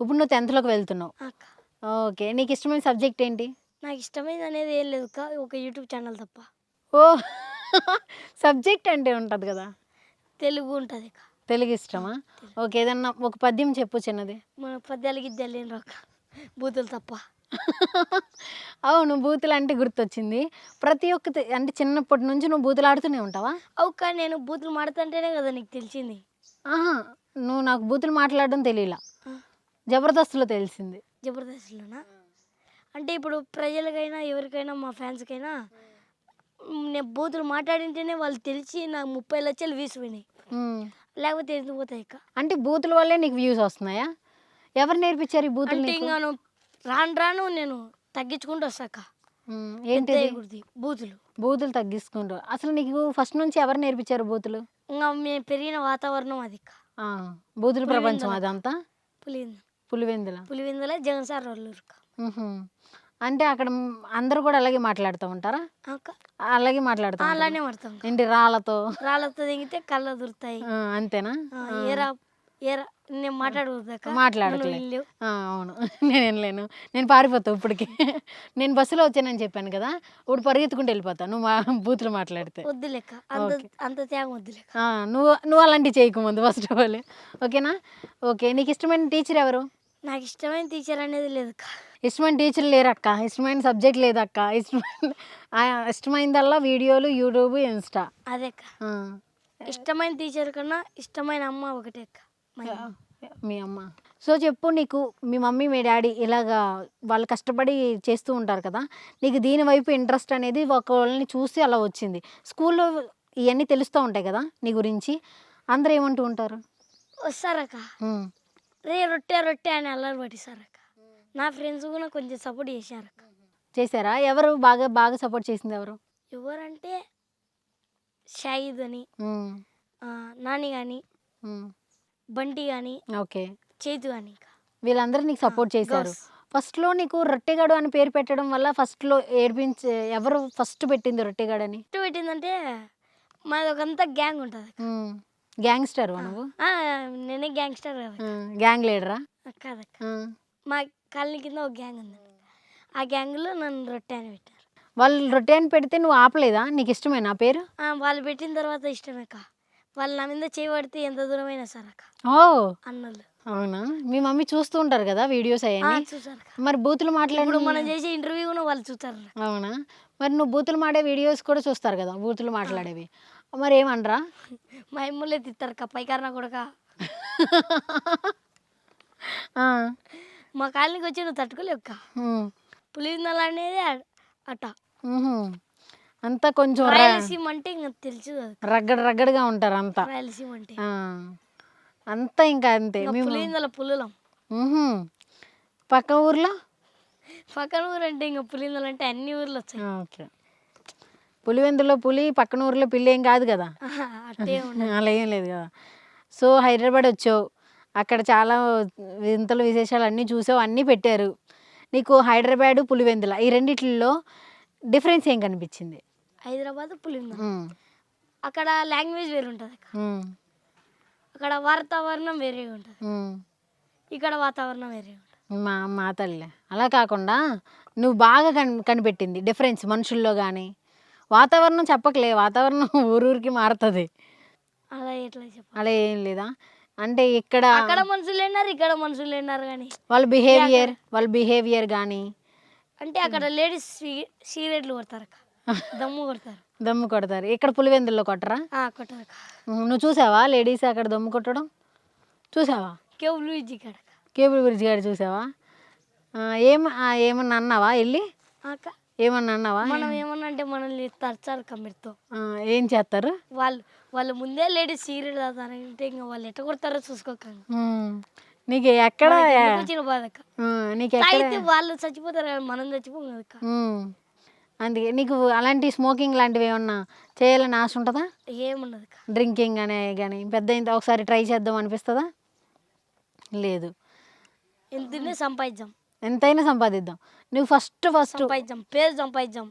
ఇప్పుడు నువ్వు టెన్త్లోకి వెళ్తున్నావు. అక్క. ఓకే నీకు ఇష్టమైన సబ్జెక్ట్ ఏంటి? నాకు ఇష్టమైనది అనేది ఏం లేదు అక్క ఒక యూట్యూబ్ ఛానల్ తప్ప. ఓ సబ్జెక్ట్ అంటే ఉంటుంది కదా? తెలుగు ఉంటుంది అక్క. తెలుగు ఇష్టమా? ఓకే ఏదన్నా ఒక పద్యం చెప్పు చిన్నది. మన పద్యాలు గిద్యాలు ఏం రాక బూతులు తప్ప. అవును బూతులు అంటే గుర్తొచ్చింది. ప్రతి ఒక్క అంటే చిన్నప్పటి నుంచి నువ్వు బూతులు ఆడుతూనే ఉంటావా? అవు కానీ నేను బూతులు మాడుతుంటేనే కదా నీకు తెలిసింది. ఆహా నువ్వు నాకు బూతులు మాట్లాడడం తెలియలా. జబర్దస్త్లో తెలిసింది. జబర్దస్త్లోనా? అంటే ఇప్పుడు ప్రజలకైనా ఎవరికైనా మా ఫ్యాన్స్కైనా నేను బూతులు మాట్లాడింటేనే వాళ్ళు తెలిసి నాకు ముప్పై లక్షలు వ్యూస్ పోయినాయి. లేకపోతే ఎందుకు పోతాయి ఇక? అంటే బూతుల వల్లే నీకు వ్యూస్ వస్తున్నాయా? ఎవరు నేర్పించారు ఈ బూతులు అంటే ఇంకా నువ్వు రాను రాను నేను తగ్గించుకుంటూ వస్తాక గుర్తి బూతులు. బూతులు తగ్గించుకుంటావు అసలు నీకు ఫస్ట్ నుంచి ఎవరు నేర్పించారు బూతులు? ఇంకా మేము పెరిగిన వాతావరణం అది బూతుల ప్రపంచం. అదంతా? పులివింద పులివెందుల? పులివిందల జగన్ సార్ వాళ్ళు ఊరు అక్క. ఉహుం. అంటే అక్కడ మ్, అందరూ కూడా అలాగే మాట్లాడుతూ ఉంటారా? అక్క. అలాగే మాట్లాడుతూ ఆ, ఉంటారా? అలానే పడతాం అక్క. ఏంటి రాళ్ళతో? రాళ్ళతో దిగితే కళ్ళ దొరుకుతాయి. ఆ, అంతేనా? ఆ, ఏరా ఏరా నేను మాట్లాడకూడదాక మాట్లాడట్లే. ఆ, అవును. నేను వెళ్ళలేను నేను పారిపోతా ఇప్పటికి. నేను బస్సులో వచ్చానని చెప్పాను కదా ఇప్పుడు పరిగెత్తుకుంటూ వెళ్ళిపోతా. నువ్వు మా బూతులు మాట్లాడితే. వద్దు లెక్క అంత. అంత త్యాగం వద్దు లెక్క ఆ, నువ్వు నువ్వు అలాంటివి చేయకు ముందు ఫస్ట్ ఆఫ్ ఆల్ ఓకేనా? ఓకే. నీకు ఇష్టమైన టీచర్ ఎవరు? నాకు ఇష్టమైన టీచర్ అనేది లేదు అక్క ఇష్టమైన టీచర్ లేరక్క. ఇష్టమైన సబ్జెక్ట్ లేదక్క. ఇష్టమైన ఆ, ఇష్టమైనదల్లా వీడియోలు యూట్యూబ్ ఇన్స్టా. అదే అక్క ఆ. ఇష్టమైన టీచర్ కన్నా ఇష్టమైన అమ్మ ఒకటే అక్క మా అమ్మ. మీ అమ్మ. సో చెప్పు నీకు మీ మమ్మీ మీ డాడీ ఇలాగా వాళ్ళు కష్టపడి చేస్తూ ఉంటారు కదా నీకు దీని వైపు ఇంట్రెస్ట్ అనేది ఒకళ్ళని చూసి అలా వచ్చింది. స్కూల్లో ఇవన్నీ తెలుస్తూ ఉంటాయి కదా నీ గురించి. అందరూ ఏమంటూ ఉంటారు? వస్తారక్క. ఉమ్. రే రొట్టె రొట్టె అని అల్లరి పట్టిస్తారక్క నా ఫ్రెండ్స్ కూడా కొంచెం సపోర్ట్ చేశారక్క. చేశారా? ఎవరు బాగా బాగా సపోర్ట్ చేసింది ఎవరు? ఎవరంటే షాయిద్ అని. ఆ, నాని కానీ. బంటి కానీ ఓకే. చేతు కానీ వీళ్ళందరూ నీకు సపోర్ట్ చేశారు. గర్ల్స్. ఫస్ట్లో నీకు రొట్టెగాడు అని పేరు పెట్టడం వల్ల ఫస్ట్లో ఏడిపించే ఎవరు ఫస్ట్ పెట్టింది రొట్టెగాడని? పెట్టిందంటే మాది ఒకంతా గ్యాంగ్ ఉంటుంది గ్యాంగ్స్టర్ నువ్వు? నేనే గ్యాంగ్స్టర్ గ్యాంగ్ లీడరా? కాదక్క. మా కాలనీ కింద ఒక గ్యాంగ్ ఉంది ఆ గ్యాంగ్లో నన్ను రొట్టె అని పెట్టారు. వాళ్ళు రొట్టె అని పెడితే నువ్వు ఆపలేదా? నీకు ఇష్టమేనా ఆ పేరు? ఆ, వాళ్ళు పెట్టిన తర్వాత ఇష్టమే అక్క వాళ్ళు నా మీద చేయబడితే ఎంత దూరమైనా సార్ అక్క ఓ! అన్నోళ్ళు. అవునా? మీ మమ్మీ చూస్తూ ఉంటారు కదా వీడియోస్ అవన్నీ? చూసారు అక్క మరి బూతులు ఇప్పుడు మాట్లాడి మనం చేసే ఇంటర్వ్యూ కూడా వాళ్ళు చూస్తారు అవునా? మరి నువ్వు బూతులు మాడే వీడియోస్ కూడా చూస్తారు కదా బూతులు మాట్లాడేవి. మరి ఏమనరా మా ఎమ్మెల్యే తిత్తారు అక్క పైకారణ కొడక మా కాలనీకి వచ్చి నువ్వు తట్టుకోలేవు అక్క ఉమ్, పులివిందల అనేది అ- అట్ట ఉహు. అంతా కొంచెం రాయలసీమ అంటే ఇంకా తెలుసు రగ్గడ రగ్గడగా ఉంటారు అంతా. రాయలసీమ అంటే. అంతా ఇంకా అంతే. పులివిందల పుల్లులం. పక్క ఊర్లో? పక్కన ఊరు అంటే ఇంకా పులివిందలు అంటే అన్ని ఊర్లు వచ్చాయి ఓకే. పులివెందులో పులి పక్కన ఊర్లో పిల్లి ఏం కాదు. కదా అలా ఏం లేదు కదా. సో హైదరాబాద్ వచ్చావు. అక్కడ చాలా వింతలు విశేషాలు అన్నీ చూసావు అన్నీ పెట్టారు. నీకు హైదరాబాదు పులివెందుల ఈ రెండిట్లో డిఫరెన్స్ ఏం కనిపించింది? హైదరాబాద్ పులివిందల ఉమ్, అక్కడ లాంగ్వేజ్ వేరు ఉంటుంది అక్కడ వాతావరణం వేరే ఉంటుంది. ఇక్కడ వాతావరణం వేరే ఉంటుంది. మా మా తల్లి. అలా కాకుండా నువ్వు బాగా కని కనిపెట్టింది డిఫరెన్స్ మనుషుల్లో కానీ వాతావరణం చెప్పకలే వాతావరణం ఊరూరికి మారుతుంది. అలా ఎట్లా చెప్పాలి? అలా ఏం లేదా? అంటే ఇక్కడ అక్కడ మనుషులు లేనారు ఇక్కడ మనుషులు లేనారు కానీ వాళ్ళ బిహేవియర్ వాళ్ళ బిహేవియర్ కానీ అంటే అక్కడ లేడీస్ సిగరెట్లు కొడతారు అక్క దమ్ము కొడతారు. దమ్ము కొడతారు. ఇక్కడ పులివెందుల్లో కొట్టరా? ఆ, అక్క నువ్వు చూసావా లేడీస్ అక్కడ దమ్ము కొట్టడం? చూసావా? కేబుల్ ఇజ్జి కాడ అక్క. కేబుల్ బ్రిడ్జ్ గారు చూసావా? ఆ, ఏం ఆ, ఏమన్నా అన్నావా వెళ్ళి? ఆ అక్క ఏమన్నా అన్నావా? మనం ఏమన్నా అంటే మనల్ని తరచారు కమ్మిడితో ఆ, ఏం చేస్తారు? వాళ్ళు వాళ్ళు ముందే లేడీస్ సిగరెట్ తాగుతారంటే ఇంకా వాళ్ళు ఎట్ట కొడతారో చూసుకోక నీకు ఎక్కడ వచ్చిన బాధ అక్క? ఆ, నీకు ఎక్కడ తాగితే వాళ్ళు చచ్చిపోతారు కానీ మనం చచ్చిపోం కదా అందుకే నీకు అలాంటి స్మోకింగ్ లాంటివి ఏమన్నా చేయాలని ఆశ ఉంటుందా? అక్క. డ్రింకింగ్ అనే కానీ పెద్ద ఇంత ఒకసారి ట్రై చేద్దాం అనిపిస్తుందా? లేదు. ఎంతనే సంపాదించాం ఎంతైనా సంపాదిద్దాం. నువ్వు ఫస్ట్ ఫస్ట్ సంపాదించాం పేరు సంపాదించాం